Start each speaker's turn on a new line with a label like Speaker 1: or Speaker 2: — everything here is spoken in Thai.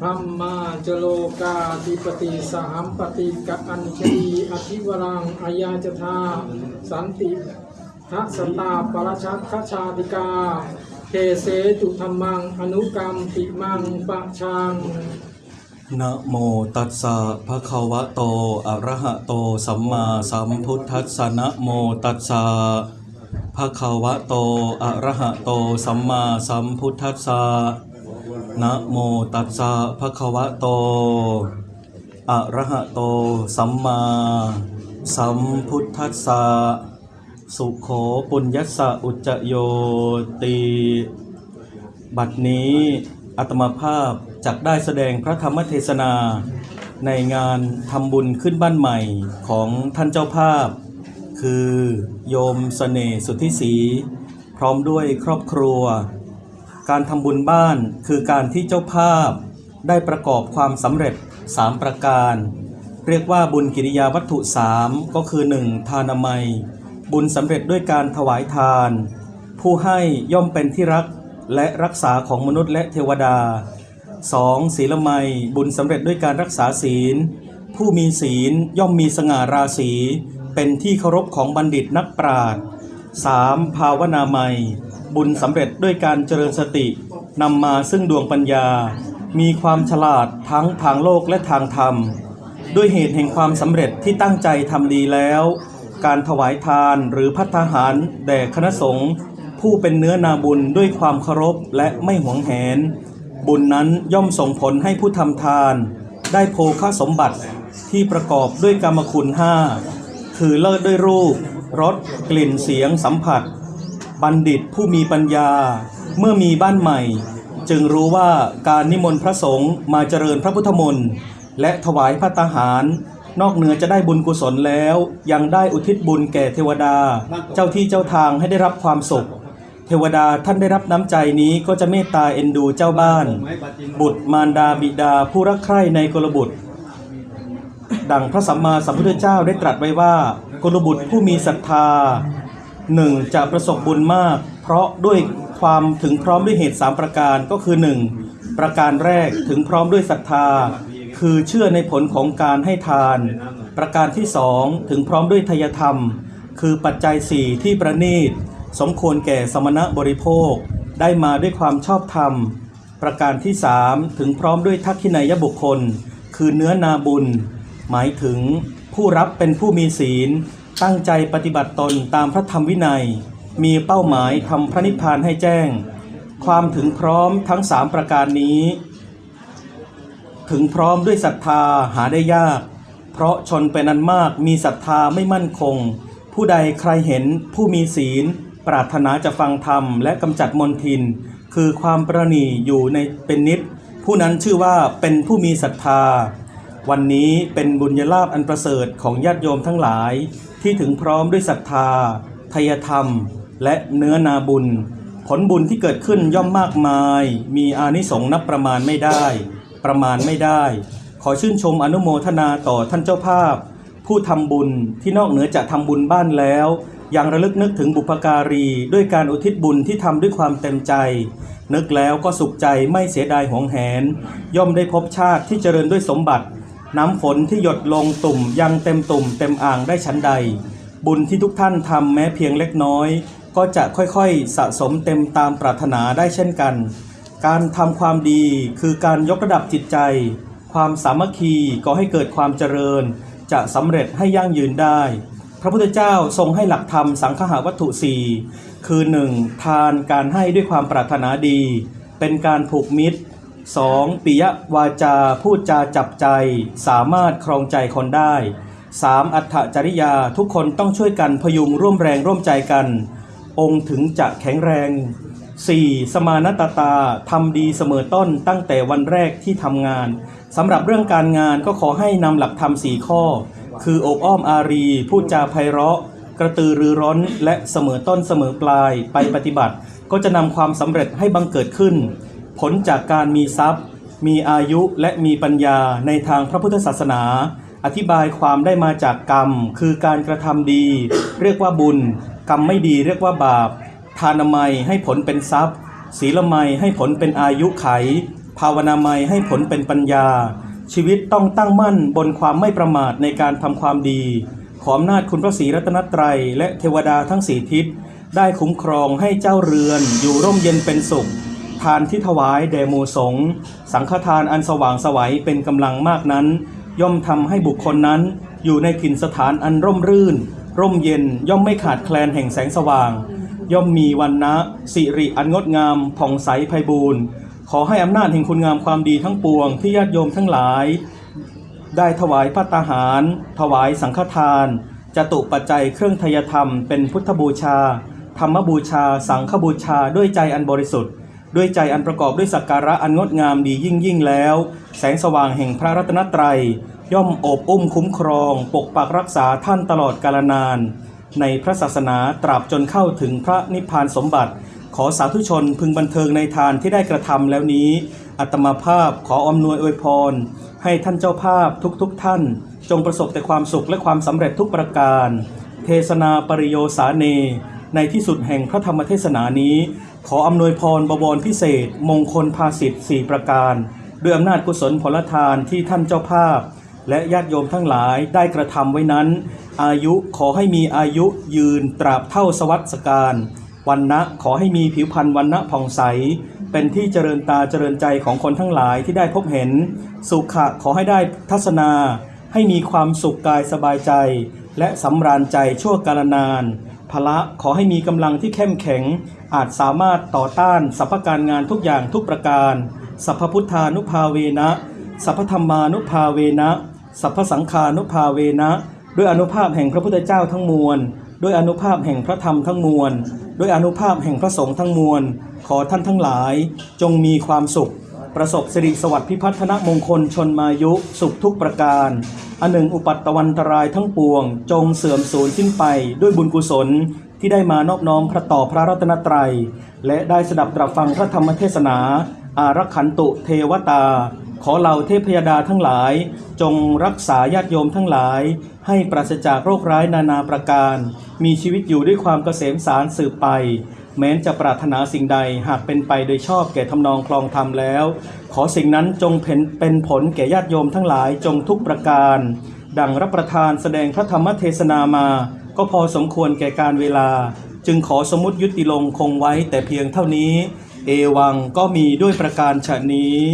Speaker 1: พรหมาจโลกาธิปติสหัมปติกะอัญชลีอธิวรังอายาจธาสันติทัสตาปรชัคชาติกาเทเสตุธรรมัง อนุกรรมติมังปะชัง
Speaker 2: นะโมตัสสะภะคะวะโต อะระหะโต สัมมาสัมพุทธัสสะนะโมตัสสะภะคะวะโต อะระหะโต สัมมาสัมพุทธัสสะ นะโมตัสสะภะคะวะโต อะระหะโต สัมมาสัมพุทธัสสะ สุโขปุญญัสสะอุจจโยติบัดนี้อาตมาภาพจักได้แสดงพระธรรมเทศนา ในงานทำบุญขึ้นบ้านใหม่ของท่านเจ้าภาพ คือโยมสเสน่สุทธิศรีพร้อมด้วยครอบครัว การทำบุญบ้านคือการที่เจ้าภาพ ได้ประกอบความสำเร็จ 3 ประการ เรียกว่าบุญกิริยาวัตถุ 3 ก็คือ 1. ทานามัย บุญสำเร็จด้วยการถวายทาน ผู้ให้ย่อมเป็นที่รักและรักษาของมนุษย์และเทวดา 2. ศีลไมยบุญสำเร็จด้วยการรักษาศีล ผู้มีศีลย่อมมีสง่าราศี เป็นที่เคารพของบัณฑิตนักปราชญ์ 3. ภาวนาไมย บุญสำเร็จด้วยการเจริญสตินำมาซึ่งดวงปัญญา มีความฉลาดทั้งทางโลกและทางธรรม ด้วยเหตุแห่งความสำเร็จที่ตั้งใจทำดีแล้ว การถวายทานหรือพัฒหารแด่คณะสงฆ์ผู้เป็นเนื้อนาบุญด้วยความเคารพและไม่หวงแหน บุญนั้นย่อมส่งผลให้ผู้ทำทาน ได้โภคสมบัติที่ประกอบด้วยกรรมคุณห้าคือเลิศด้วยรูปรสกลิ่นเสียงสัมผัส บัณฑิตผู้มีปัญญา เมื่อมีบ้านใหม่ จึงรู้ว่าการนิมนต์พระสงฆ์มาเจริญพระพุทธมนต์และถวายพระตาหาร นอกเหนือจะได้บุญกุศลแล้ว ยังได้อุทิศบุญแก่เทวดา เจ้าที่เจ้าทางให้ได้รับความสุขเทวดาท่านได้รับน้ำใจนี้ก็จะเมตตาเอ็นดูเจ้าบ้าน บุตรมารดาบิดาผู้รักใคร่ในกลบุตร ดังพระสัมมาสัมพุทธเจ้าได้ตรัสไว้ว่า กลบุตรผู้มีศรัทธา หนึ่งจะประสบบุญมาก เพราะด้วยความถึงพร้อมด้วยเหตุสามประการก็คือหนึ่งประการแรกถึงพร้อมด้วยศรัทธา คือเชื่อในผลของการให้ทาน ประการที่สองถึงพร้อมด้วยทายธรรม คือปัจจัยสี่ที่ประณีต สมควรแก่สมณะบริโภค ได้มาด้วยความชอบธรรม ประการที่สามถึงพร้อมด้วยทักขินัยบุคคล คือเนื้อนาบุญ หมายถึงผู้รับเป็นผู้มีศีล ตั้งใจปฏิบัติตนตามพระธรรมวินัย มีเป้าหมายทำพระนิพพานให้แจ้ง ความถึงพร้อมทั้งสามประการนี้ ถึงพร้อมด้วยศรัทธาหาได้ยาก เพราะชนเป็นอันมากมีศรัทธาไม่มั่นคง ผู้ใดใครเห็นผู้มีศีล ปรารถนาจะฟังธรรมและกำจัดมนทิน คือความประณีอยู่ในเป็นนิดผู้นั้นชื่อว่าเป็นผู้มีศรัทธา วันนี้เป็นบุญญาลาภอันประเสริฐของญาติโยมทั้งหลาย ที่ถึงพร้อมด้วยศรัทธาทายธรรม และเนื้อนาบุญ ผลบุญที่เกิดขึ้นย่อมมากมาย มีอานิสงส์นับประมาณไม่ได้ ประมาณไม่ได้ ขอชื่นชมอนุโมทนาต่อท่านเจ้าภาพ ผู้ทำบุญที่นอกเหนือจากทำบุญบ้านแล้วยังระลึกนึกถึงบุพการี ด้วยการอุทิศบุญที่ทำด้วยความเต็มใจ นึกแล้วก็สุขใจไม่เสียดายหวงแหน ย่อมได้พบชาติที่เจริญด้วยสมบัติ น้ำฝนที่หยดลงตุ่มยังเต็มตุ่มเต็มอ่างได้ชั้นใด บุญที่ทุกท่านทำแม้เพียงเล็กน้อย ก็จะค่อยๆสะสมเต็มตามปรารถนาได้เช่นกัน การทำความดีคือการยกระดับจิตใจ ความสามัคคีก็ให้เกิดความเจริญ จะสำเร็จให้ยั่งยืนได้ พระพุทธเจ้าทรงให้หลักธรรมสังฆาวัตถุสี่คือ 1. ทานการให้ด้วยความปรารถนาดี เป็นการผูกมิตร 2. ปิยวาจาพูดจาจับใจ สามารถครองใจคนได้ 3. อัตถจริยาทุกคนต้องช่วยกันพยุงร่วมแรงร่วมใจกัน องค์ถึงจะแข็งแรง 4. สมานตตาทำดีเสมอต้นตั้งแต่วันแรกที่ทำงานสำหรับเรื่องการงานก็ขอให้นำหลักธรรมสี่ข้อ คืออกอ้อมอารี พูดจาไพเราะ กระตือรือร้นและเสมอต้นเสมอปลายไปปฏิบัติ ก็จะนำความสำเร็จให้บังเกิดขึ้น ผลจากการมีทรัพย์ มีอายุและมีปัญญาในทางพระพุทธศาสนา อธิบายความได้มาจากกรรม คือการกระทำดี เรียกว่าบุญ กรรมไม่ดีเรียกว่าบาป ทานามัยให้ผลเป็นทรัพย์ ศีลไมัยให้ผลเป็นอายุไข ภาวนาไมยให้ผลเป็นปัญญา ชีวิตต้องตั้งมั่นบนความไม่ประมาทในการทำความดี ขออำนาจคุณพระศรีรัตนตรัย และเทวดาทั้งสี่ทิศได้คุ้มครองให้เจ้าเรือนอยู่ร่มเย็นเป็นสุข ทานที่ถวายแด่หมู่สงฆ์สังฆทานอันสว่างสวัยเป็นกำลังมากนั้น ย่อมทำให้บุคคลนั้น อยู่ในถิ่นสถานอันร่มรื่น ร่มเย็นย่อมไม่ขาดแคลนแห่งแสงสว่าง ย่อมมีวันนะสิริอันงดงามผ่องใสไพบูรณ์ขอให้อำนาจแห่งคุณงามความดีทั้งปวงที่ญาติโยมทั้งหลาย ได้ถวายพระตาหาร ถวายสังฆทานจตุปัจจัยเครื่องทยธรรมเป็นพุทธบูชา ธรรมบูชา สังฆบูชาด้วยใจอันบริสุทธิ์ ด้วยใจอันประกอบด้วยสักการะอันงดงามดียิ่งยิ่งแล้ว แสงสว่างแห่งพระรัตนตรัย ย่อมโอบอุ้มคุ้มครอง ปกปักรักษาท่านตลอดกาลนาน ในพระศาสนาตราบจนเข้าถึงพระนิพพานสมบัติ ขอสาธุชนพึงบันเทิงในทานที่ได้กระทำแล้วนี้ อัตมาภาพขออำนวยอวยพร ให้ท่านเจ้าภาพทุกๆทท่าน จงประสบแต่ความสุขและความสำเร็จทุกประการ เทศนาปริโยสาเน ในที่สุดแห่งพระธรรมเทศนานี้ ขออำนวยพรบวรพิเศษ มงคลภาสิทธิ์สี่ประการด้วยอำนาจกุศลผลทานที่ท่านเจ้าภาพ และญาติโยมทั้งหลายได้กระทำไว้นั้น อายุขอให้มีอายุยืนตราบเท่าสวัสดการวันนะขอให้มีผิวพรรณวันนะผ่องใส เป็นที่เจริญตาเจริญใจของคนทั้งหลายที่ได้พบเห็น สุขะขอให้ได้ทัศนา ให้มีความสุขกายสบายใจ และสำราญใจชั่วกาลนานพละขอให้มีกำลังที่เข้มแข็ง อาจสามารถต่อต้านสรรพการงานทุกอย่างทุกประการสัพพพุทธานุภาเวนะสัพพธรรมานุภาเวนะสัพพสังฆานุภาเวนะด้วยอนุภาพแห่งพระพุทธเจ้าทั้งมวลด้วยอนุภาพแห่งพระธรรมทั้งมวลด้วยอนุภาพแห่งพระสงฆ์ทั้งมวล ขอท่านทั้งหลาย จงมีความสุข ประสบสิริสวัสดิ์พิพัฒนมงคลชนมายุ สุขทุกประการ อันหนึ่งอุปัตตวันตรายทั้งปวง จงเสื่อมสูญสิ้นไปด้วยบุญกุศล ที่ได้มานอบน้อมพระต่อพระรัตนตรัย และได้สดับตรับฟังพระธรรมเทศนา อารักขันตุเทวตา ขอเหล่าเทพยดาทั้งหลาย จงรักษาญาติโยมทั้งหลาย ให้ปราศจากโรคร้ายนานาประการ มีชีวิตอยู่ด้วยความเกษมสารสืบไป แม้นจะปรารถนาสิ่งใดหากเป็นไปโดยชอบแก่ทำนองคลองธรรมแล้ว ขอสิ่งนั้นจงเป็นเป็นผลแก่ญาติโยมทั้งหลายจงทุกประการ ดังรับประทานแสดงพระธรรมเทศนามา ก็พอสมควรแก่การเวลา จึงขอสมมติยุติลงคงไว้แต่เพียงเท่านี้ เอวังก็มีด้วยประการฉะนี้